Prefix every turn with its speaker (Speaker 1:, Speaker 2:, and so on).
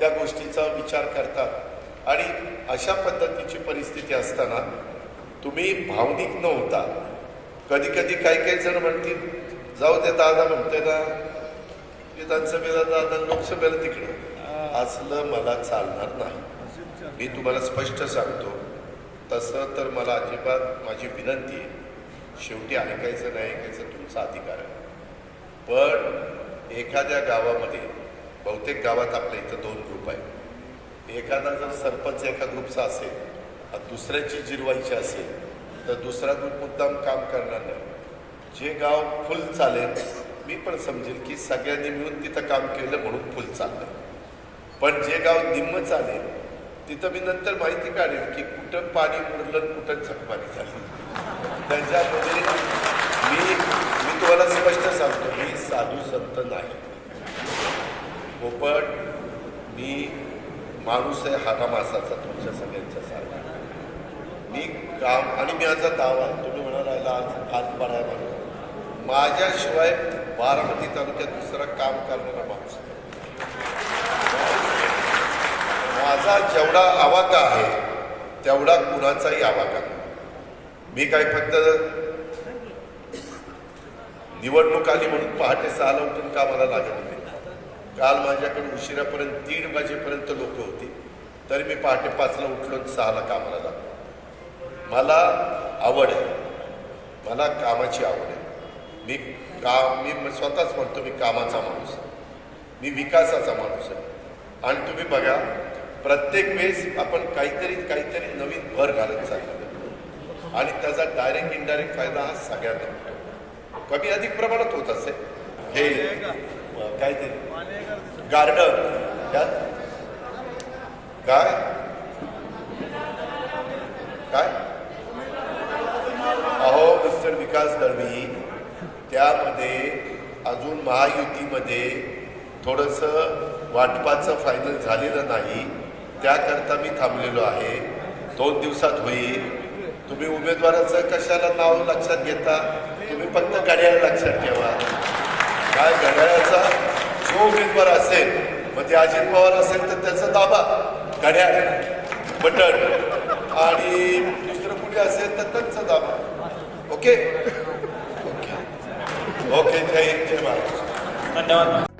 Speaker 1: त्या गोष्टीचा विचार करतात आणि अशा पद्धतीची परिस्थिती असताना तुम्ही भावनिक न होता कधी कधी काही काही जण म्हणतील जाऊ दे दादा म्हणतोय ना. विधानसभेला दादा लोकसभेला तिकडे. असलं मला चालणार नाही. मी तुम्हाला स्पष्ट सांगतो तसं तर मला अजिबात माझी विनंती आहे. शेवटी ऐकायचं नाही ऐकायचं तुमचा अधिकार आहे. पण एखाद्या गावामध्ये बहुतेक गावात आपल्या इथं दोन ग्रुप आहे एखादा जर सरपंच एका ग्रुपचा असेल आणि दुसऱ्याची जिरवायची असेल तर दुसरा ग्रुप मुद्दाम काम करणार नाही. जे गाव फुल चालेल मी पण समजेल की सगळ्यांनी मिळून तिथं काम केलं म्हणून फुल चाललं. पण जे गाव निम्म चालेल तिथं मी नंतर माहिती काढेल की कुठं पाणी मुरलं कुठं झकपाणी झाली. त्याच्यामध्ये मी मी तुम्हाला स्पष्ट सांगतो मी साधू संत नाही. हो, पोपट मी माणूस आहे हाता मासाचा तुमच्या सगळ्यांच्या सारखा. मी काम आणि मी आता दावा तुम्ही म्हणाला आज आज बरा आहे माणूस. माझ्याशिवाय बारामती तालुक्यात दुसरं काम करणारा माणूस माझा जेवढा आवाका आहे तेवढा कुणाचाही आवाका नाही. मी काय फक्त निवडणूक आली म्हणून पहाटे सहाला उठून कामाला लागत होते काल माझ्याकडे उशिरापर्यंत दीड वाजेपर्यंत लोक होती. तरी मी पहाटे पाचला उठलो सहाला कामाला जातो मला आवड आहे. मला कामाची आवड आहे. मी काम मी स्वतःच म्हणतो मी कामाचा माणूस आहे. मी विकासाचा माणूस आहे. आणि तुम्ही बघा प्रत्येक वेळेस आपण काहीतरी काहीतरी नवीन भर घालत चाललो. आणि त्याचा डायरेक्ट इनडायरेक्ट फायदा हा सगळ्यांना होतो. कमी अधिक प्रमाणात होत असेल. हे काय ते? गार्डन. त्यात? काय? काय? अहो मिस्टर विकास दळवी त्यामध्ये अजून महायुतीमध्ये थोडंसं वाटपाचं फायनल झालेलं नाही. त्याकरता मी थांबलेलो आहे. दोन दिवसात होईल. तुम्ही उमेदवाराचं कशाला नाव लक्षात घेता? तुम्ही फक्त घड्याळ लक्षात ठेवा. काय घड्याळ? जो उमेदवार असेल. मग ते अजित पवार असेल तर त्याचं दाबा घड्याळ बटन. आणि दुसरं कुठे असेल तर त्यांचं दाबा ओके? ओके. ओके जय जय महाराज
Speaker 2: धन्यवाद.